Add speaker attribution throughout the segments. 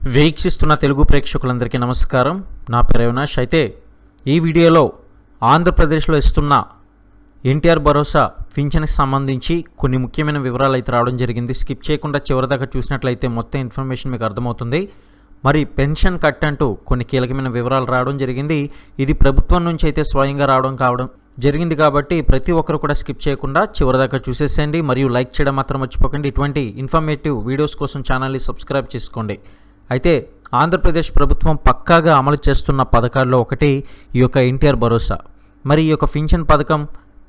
Speaker 1: వీక్షిస్తున్న తెలుగు ప్రేక్షకులందరికీ నమస్కారం. నా పేరు అవినాష్. అయితే ఈ వీడియోలో ఆంధ్రప్రదేశ్లో ఇస్తున్న ఎన్టీఆర్ భరోసా పింఛన్కి సంబంధించి కొన్ని ముఖ్యమైన వివరాలు అయితే రావడం జరిగింది. స్కిప్ చేయకుండా చివరిదాకా చూసినట్లయితే మొత్తం ఇన్ఫర్మేషన్ మీకు అర్థమవుతుంది. మరి పెన్షన్ కట్ అంటూ కొన్ని కీలకమైన వివరాలు రావడం జరిగింది. ఇది ప్రభుత్వం నుంచి అయితే స్వయంగా రావడం కావడం జరిగింది కాబట్టి ప్రతి ఒక్కరు కూడా స్కిప్ చేయకుండా చివరిదాకా చూసేసేయండి. మరియు లైక్ చేయడం మాత్రం మర్చిపోకండి. ఇటువంటి ఇన్ఫర్మేటివ్ వీడియోస్ కోసం ఛానల్ని సబ్స్క్రైబ్ చేసుకోండి. అయితే ఆంధ్రప్రదేశ్ ప్రభుత్వం పక్కాగా అమలు చేస్తున్న పథకాల్లో ఒకటి ఈ యొక్క ఎన్టీఆర్ భరోసా. మరి ఈ యొక్క పింఛన్ పథకం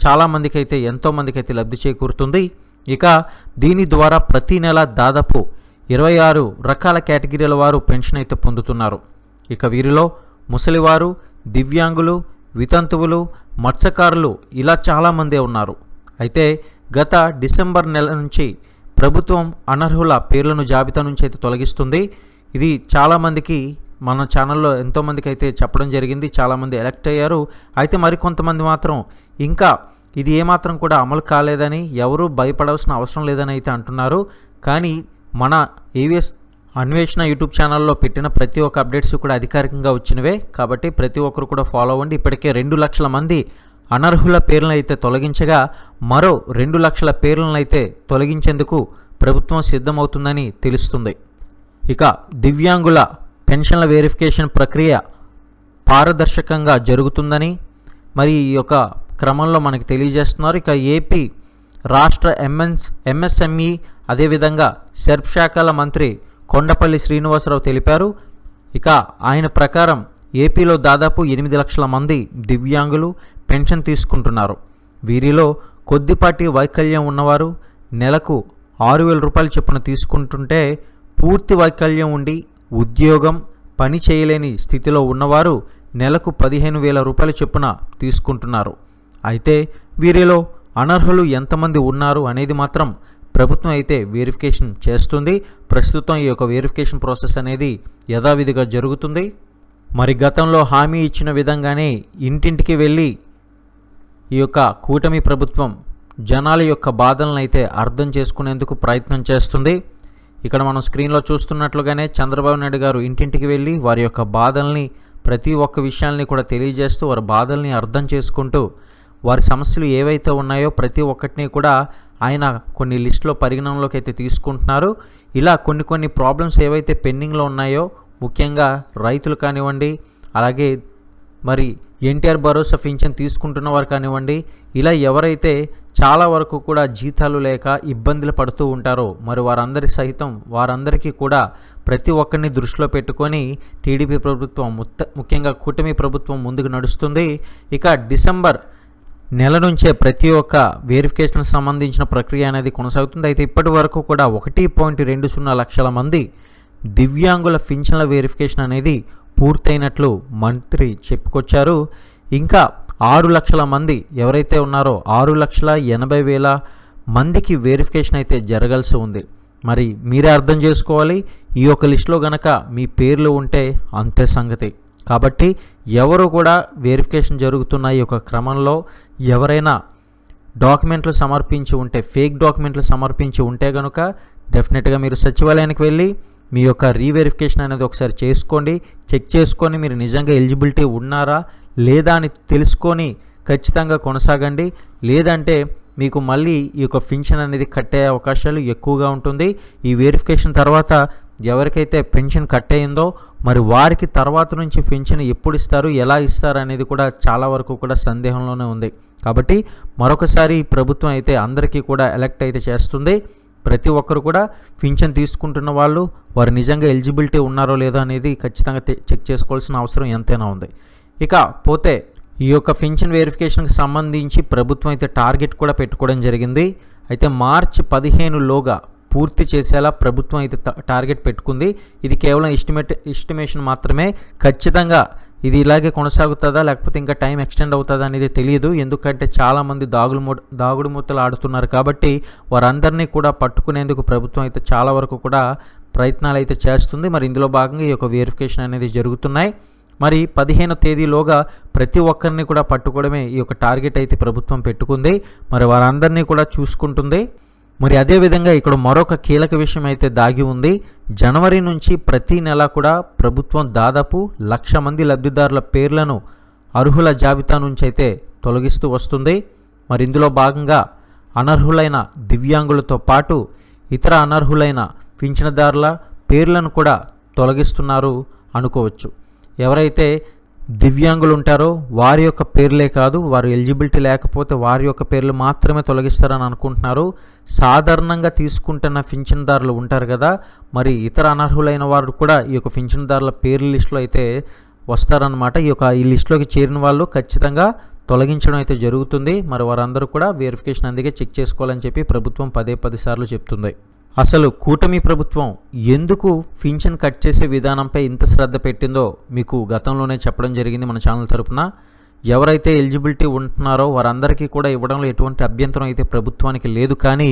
Speaker 1: చాలామందికి అయితే ఎంతోమందికి అయితే లబ్ధి చేకూరుతుంది. ఇక దీని ద్వారా ప్రతి నెల దాదాపు ఇరవై ఆరు రకాల కేటగిరీల వారు పెన్షన్ అయితే పొందుతున్నారు. ఇక వీరిలో ముసలివారు దివ్యాంగులు వితంతువులు మత్స్యకారులు ఇలా చాలామందే ఉన్నారు. అయితే గత డిసెంబర్ నెల నుంచి ప్రభుత్వం అనర్హుల పేర్లను జాబితా నుంచి అయితే తొలగిస్తుంది. ఇది చాలామందికి మన ఛానల్లో ఎంతోమందికి అయితే చెప్పడం జరిగింది చాలామంది ఎలక్ట్ అయ్యారు. అయితే మరికొంతమంది మాత్రం ఇంకా ఇది ఏమాత్రం కూడా అమలు కాలేదని ఎవరూ భయపడాల్సిన అవసరం లేదని అయితే అంటున్నారు. కానీ మన ఏవిఎస్ అన్వేషణ యూట్యూబ్ ఛానల్లో పెట్టిన ప్రతి ఒక్క అప్డేట్స్ కూడా అధికారికంగా వచ్చినవే. కాబట్టి ప్రతి ఒక్కరు కూడా ఫాలో అవ్వండి. ఇప్పటికే రెండు లక్షల మంది అనర్హుల పేర్లను అయితే తొలగించగా మరో రెండు లక్షల పేర్లను అయితే తొలగించేందుకు ప్రభుత్వం సిద్ధమవుతుందని తెలుస్తుంది. ఇక దివ్యాంగుల పెన్షన్ల వెరిఫికేషన్ ప్రక్రియ పారదర్శకంగా జరుగుతుందని మరి ఈ యొక్క క్రమంలో మనకి తెలియజేస్తున్నారు. ఇక ఏపీ రాష్ట్ర ఎంఎన్స్ ఎంఎస్ఎంఈ అదేవిధంగా సెర్ప్ శాఖల మంత్రి కొండపల్లి శ్రీనివాసరావు తెలిపారు. ఇక ఆయన ప్రకారం ఏపీలో దాదాపు ఎనిమిది లక్షల మంది దివ్యాంగులు పెన్షన్ తీసుకుంటున్నారు. వీరిలో కొద్దిపాటి వైకల్యం ఉన్నవారు నెలకు ఆరు వేల రూపాయలు చొప్పున తీసుకుంటుంటే పూర్తి వైకల్యం ఉండి ఉద్యోగం పని చేయలేని స్థితిలో ఉన్నవారు నెలకు పదిహేను వేల రూపాయల చొప్పున తీసుకుంటున్నారు. అయితే వీరిలో అనర్హులు ఎంతమంది ఉన్నారు అనేది మాత్రం ప్రభుత్వం అయితే వెరిఫికేషన్ చేస్తుంది. ప్రస్తుతం ఈ యొక్క వెరిఫికేషన్ ప్రాసెస్ అనేది యథావిధిగా జరుగుతుంది. మరి గతంలో హామీ ఇచ్చిన విధంగానే ఇంటింటికి వెళ్ళి ఈ యొక్క కూటమి ప్రభుత్వం జనాల యొక్క బాధలను అయితే అర్థం చేసుకునేందుకు ప్రయత్నం చేస్తుంది. ఇక్కడ మనం స్క్రీన్లో చూస్తున్నట్లుగానే చంద్రబాబు నాయుడు గారు ఇంటింటికి వెళ్ళి వారి యొక్క బాధల్ని ప్రతి ఒక్క విషయాల్ని కూడా తెలియజేస్తూ వారి బాధల్ని అర్థం చేసుకుంటూ వారి సమస్యలు ఏవైతే ఉన్నాయో ప్రతి ఒక్కటిని కూడా ఆయన కొన్ని లిస్టులో పరిగణనలోకి అయితే తీసుకుంటున్నారు. ఇలా కొన్ని కొన్ని ప్రాబ్లమ్స్ ఏవైతే పెండింగ్లో ఉన్నాయో ముఖ్యంగా రైతులు కానివ్వండి అలాగే మరి ఎన్టీఆర్ భరోసా పింఛన్ తీసుకుంటున్న వారు కానివ్వండి ఇలా ఎవరైతే చాలా వరకు కూడా జీతాలు లేక ఇబ్బందులు పడుతూ ఉంటారో మరి వారందరి సహితం వారందరికీ కూడా ప్రతి ఒక్కరిని దృష్టిలో పెట్టుకొని టీడీపీ ప్రభుత్వం ముత్త ముఖ్యంగా కూటమి ప్రభుత్వం ముందుకు నడుస్తుంది. ఇక డిసెంబర్ నెల నుంచే ప్రతి ఒక్క వెరిఫికేషన్ సంబంధించిన ప్రక్రియ అనేది కొనసాగుతుంది. అయితే ఇప్పటి వరకు కూడా ఒకటి పాయింట్ రెండు సున్నా లక్షల మంది దివ్యాంగుల పింఛన్ల వెరిఫికేషన్ అనేది పూర్తయినట్లు మంత్రి చెప్పుకొచ్చారు. ఇంకా ఆరు లక్షల మంది ఎవరైతే ఉన్నారో ఆరు లక్షల ఎనభై వేల మందికి వెరిఫికేషన్ అయితే జరగాల్సి ఉంది. మరి మీరే అర్థం చేసుకోవాలి. ఈ యొక్క లిస్టులో గనక మీ పేర్లు ఉంటే అంతే సంగతి. కాబట్టి ఎవరు కూడా వెరిఫికేషన్ జరుగుతున్న ఈ యొక్క క్రమంలో ఎవరైనా డాక్యుమెంట్లు సమర్పించి ఉంటే ఫేక్ డాక్యుమెంట్లు సమర్పించి ఉంటే కనుక డెఫినెట్గా మీరు సచివాలయానికి వెళ్ళి మీ యొక్క రీవెరిఫికేషన్ అనేది ఒకసారి చేసుకోండి చెక్ చేసుకొని మీరు నిజంగా ఎలిజిబిలిటీ ఉన్నారా లేదా అని తెలుసుకొని ఖచ్చితంగా కొనసాగండి. లేదంటే మీకు మళ్ళీ ఈ యొక్క పెన్షన్ అనేది కట్టే అవకాశాలు ఎక్కువగా ఉంటుంది. ఈ వెరిఫికేషన్ తర్వాత ఎవరికైతే పెన్షన్ కట్ అయిందో మరి వారికి తర్వాత నుంచి పెన్షన్ ఎప్పుడు ఇస్తారు ఎలా ఇస్తారు అనేది కూడా చాలా వరకు కూడా సందేహంలోనే ఉంది. కాబట్టి మరొకసారి ప్రభుత్వం అయితే అందరికీ కూడా ఎలక్ట్ అయితే చేస్తుంది. ప్రతి ఒక్కరు కూడా పింఛన్ తీసుకుంటున్న వాళ్ళు వారు నిజంగా ఎలిజిబిలిటీ ఉన్నారో లేదో అనేది ఖచ్చితంగా చెక్ చేసుకోవాల్సిన అవసరం ఎంతైనా ఉంది. ఇక పోతే ఈ యొక్క పింఛన్ వెరిఫికేషన్కి సంబంధించి ప్రభుత్వం అయితే టార్గెట్ కూడా పెట్టుకోవడం జరిగింది. అయితే మార్చి పదిహేనులోగా పూర్తి చేసేలా ప్రభుత్వం అయితే టార్గెట్ పెట్టుకుంది. ఇది కేవలం ఎస్టిమేట్ ఎస్టిమేషన్ మాత్రమే. ఖచ్చితంగా ఇది ఇలాగే కొనసాగుతుందా? లేకపోతే ఇంకా టైం ఎక్స్టెండ్ అవుతుందా అనేది తెలియదు ఎందుకంటే చాలామంది దాగుడు ము దాగుడు మూతలు ఆడుతున్నారు కాబట్టి వారందరినీ కూడా పట్టుకునేందుకు ప్రభుత్వం అయితే చాలా వరకు కూడా ప్రయత్నాలు అయితే చేస్తుంది. మరి ఇందులో భాగంగా ఈ యొక్క వెరిఫికేషన్ అనేది జరుగుతున్నాయి. మరి పదిహేను తేదీలోగా ప్రతి ఒక్కరిని కూడా పట్టుకోవడమే ఈ యొక్క టార్గెట్ అయితే ప్రభుత్వం పెట్టుకుంది. మరి వారందరినీ కూడా చూసుకుంటుంది. మరి అదేవిధంగా ఇక్కడ మరొక కీలక విషయం అయితే దాగి ఉంది. జనవరి నుంచి ప్రతి నెల కూడా ప్రభుత్వం దాదాపు లక్ష మంది లబ్ధిదారుల పేర్లను అర్హుల జాబితా నుంచి అయితే తొలగిస్తూ వస్తుంది. మరి ఇందులో భాగంగా అనర్హులైన దివ్యాంగులతో పాటు ఇతర అనర్హులైన పింఛనదారుల పేర్లను కూడా తొలగిస్తున్నారు అనుకోవచ్చు. ఎవరైతే దివ్యాంగులు ఉంటారో వారి యొక్క పేర్లే కాదు వారు ఎలిజిబిలిటీ లేకపోతే వారి యొక్క పేర్లు మాత్రమే తొలగిస్తారని అనుకుంటున్నారు. సాధారణంగా తీసుకుంటున్న పింఛన్దారులు ఉంటారు కదా మరి ఇతర అనర్హులైన వారు కూడా ఈ యొక్క పింఛన్దారుల పేర్ల లిస్టులో అయితే వస్తారనమాట ఈ యొక్క ఈ లిస్టులోకి చేరిన వాళ్ళు ఖచ్చితంగా తొలగించడం అయితే జరుగుతుంది. మరి వారందరూ కూడా వెరిఫికేషన్ అందుకే చెక్ చేసుకోవాలని చెప్పి ప్రభుత్వం పదే పది సార్లు చెప్తుంది. అసలు కూటమి ప్రభుత్వం ఎందుకు పింఛన్ కట్ చేసే విధానంపై ఇంత శ్రద్ధ పెట్టిందో మీకు గతంలోనే చెప్పడం జరిగింది మన ఛానల్ తరపున. ఎవరైతే ఎలిజిబిలిటీ ఉంటున్నారో వారందరికీ కూడా ఇవ్వడంలో ఎటువంటి అభ్యంతరం అయితే ప్రభుత్వానికి లేదు. కానీ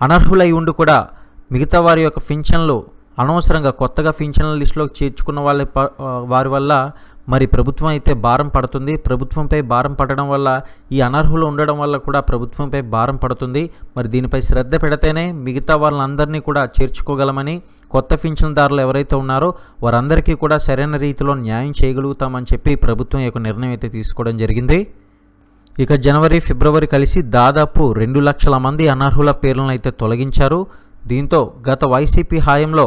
Speaker 1: అనర్హులై ఉండి కూడా మిగతా వారి యొక్క పింఛన్లు అనవసరంగా కొత్తగా పింఛన్ల లిస్టులోకి చేర్చుకున్న వాళ్ళ వారి వల్ల మరి ప్రభుత్వం అయితే భారం పడుతుంది. ప్రభుత్వంపై భారం పడడం వల్ల ఈ అనర్హులు ఉండడం వల్ల కూడా ప్రభుత్వంపై భారం పడుతుంది. మరి దీనిపై శ్రద్ధ పెడితేనే మిగతా వాళ్ళందరినీ కూడా చేర్చుకోగలమని కొత్త పింఛన్దారులు ఎవరైతే ఉన్నారో వారందరికీ కూడా సరైన రీతిలో న్యాయం చేయగలుగుతామని చెప్పి ప్రభుత్వం యొక్క నిర్ణయం అయితే తీసుకోవడం జరిగింది. ఇక జనవరి ఫిబ్రవరి కలిసి దాదాపు రెండు లక్షల మంది అనర్హుల పేర్లను అయితే తొలగించారు. దీంతో గత వైసీపీ హాయంలో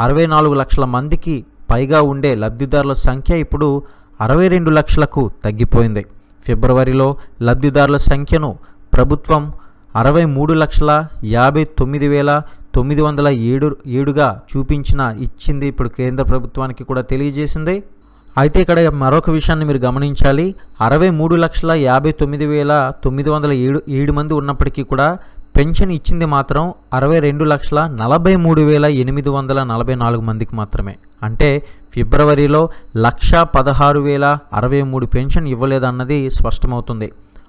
Speaker 1: అరవై నాలుగు లక్షల మందికి పైగా ఉండే లబ్ధిదారుల సంఖ్య ఇప్పుడు అరవై రెండు లక్షలకు తగ్గిపోయింది. ఫిబ్రవరిలో లబ్ధిదారుల సంఖ్యను ప్రభుత్వం అరవై మూడు లక్షల యాభై తొమ్మిది వేల తొమ్మిది వందల ఏడు ఏడుగా చూపించిన ఇచ్చింది ఇప్పుడు కేంద్ర ప్రభుత్వానికి కూడా తెలియజేసింది. అయితే ఇక్కడ మరొక విషయాన్ని మీరు గమనించాలి. అరవై మూడు లక్షల యాభై తొమ్మిది వేల తొమ్మిది వందల ఏడు ఏడు మంది ఉన్నప్పటికీ కూడా పెన్షన్ ఇచ్చింది మాత్రం అరవై రెండు లక్షల నలభై మూడు వేల ఎనిమిది వందల నలభై నాలుగు మందికి మాత్రమే. అంటే ఫిబ్రవరిలో లక్ష పదహారు వేల అరవై మూడు పెన్షన్ ఇవ్వలేదన్నది స్పష్టమవుతుంది.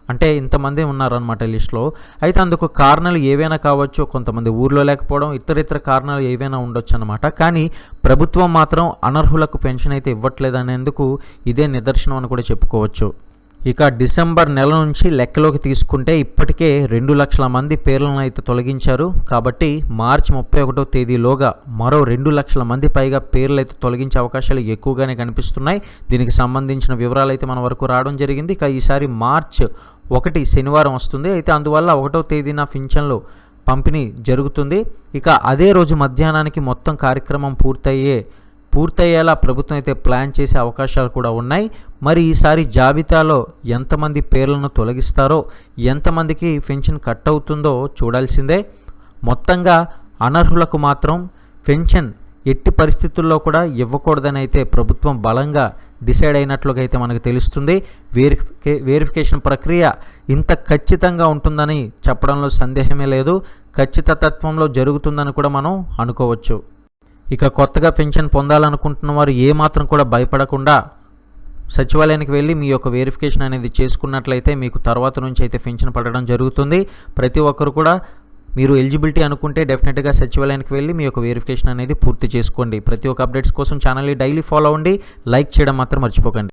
Speaker 1: అంటే ఇంతమంది ఉన్నారనమాట లిస్ట్లో. అయితే అందుకు కారణాలు ఏవైనా కావచ్చు కొంతమంది ఊర్లో లేకపోవడం ఇతర ఇతర కారణాలు ఏవైనా ఉండొచ్చు అనమాట కానీ ప్రభుత్వం మాత్రం అనర్హులకు పెన్షన్ అయితే ఇవ్వట్లేదనేందుకు ఇదే నిదర్శనం అని కూడా చెప్పుకోవచ్చు. ఇక డిసెంబర్ నెల నుంచి లెక్కలోకి తీసుకుంటే ఇప్పటికే రెండు లక్షల మంది పేర్లను అయితే తొలగించారు. కాబట్టి మార్చి ముప్పై ఒకటో తేదీలోగా మరో రెండు లక్షల మంది పైగా పేర్లు అయితే తొలగించే అవకాశాలు ఎక్కువగానే కనిపిస్తున్నాయి. దీనికి సంబంధించిన వివరాలు అయితే మన వరకు రావడం జరిగింది. ఇక ఈసారి మార్చ్ ఒకటి శనివారం వస్తుంది. అయితే అందువల్ల ఒకటో తేదీన పింఛన్లు పంపిణీ జరుగుతుంది. ఇక అదే రోజు మధ్యాహ్నానికి మొత్తం కార్యక్రమం పూర్తయ్యే పూర్తయ్యేలా ప్రభుత్వం అయితే ప్లాన్ చేసే అవకాశాలు కూడా ఉన్నాయి. మరి ఈసారి జాబితాలో ఎంతమంది పేర్లను తొలగిస్తారో ఎంతమందికి పెన్షన్ కట్ అవుతుందో చూడాల్సిందే. మొత్తంగా అనర్హులకు మాత్రం పెన్షన్ ఎట్టి పరిస్థితుల్లో కూడా ఇవ్వకూడదని అయితే ప్రభుత్వం బలంగా డిసైడ్ అయినట్లుగా అయితే మనకు తెలుస్తుంది. వేరిఫికే వేరిఫికేషన్ ప్రక్రియ ఇంత ఖచ్చితంగా ఉంటుందని చెప్పడంలో సందేహమే లేదు. ఖచ్చితత్వంలో జరుగుతుందని కూడా మనం అనుకోవచ్చు. ఇక కొత్తగా పెన్షన్ పొందాలనుకుంటున్న వారు ఏమాత్రం కూడా భయపడకుండా సచివాలయానికి వెళ్ళి మీ యొక్క వెరిఫికేషన్ అనేది చేసుకున్నట్లయితే మీకు తర్వాత నుంచి అయితే పెన్షన్ పడడం జరుగుతుంది. ప్రతి ఒక్కరు కూడా మీరు ఎలిజిబిలిటీ అనుకుంటే డెఫినెట్గా సచివాలయానికి వెళ్ళి మీ యొక్క వెరిఫికేషన్ అనేది పూర్తి చేసుకోండి. ప్రతి ఒక్క అప్డేట్స్ కోసం ఛానల్ని డైలీ ఫాలో అవ్వండి. లైక్ చేయడం మాత్రం మర్చిపోకండి.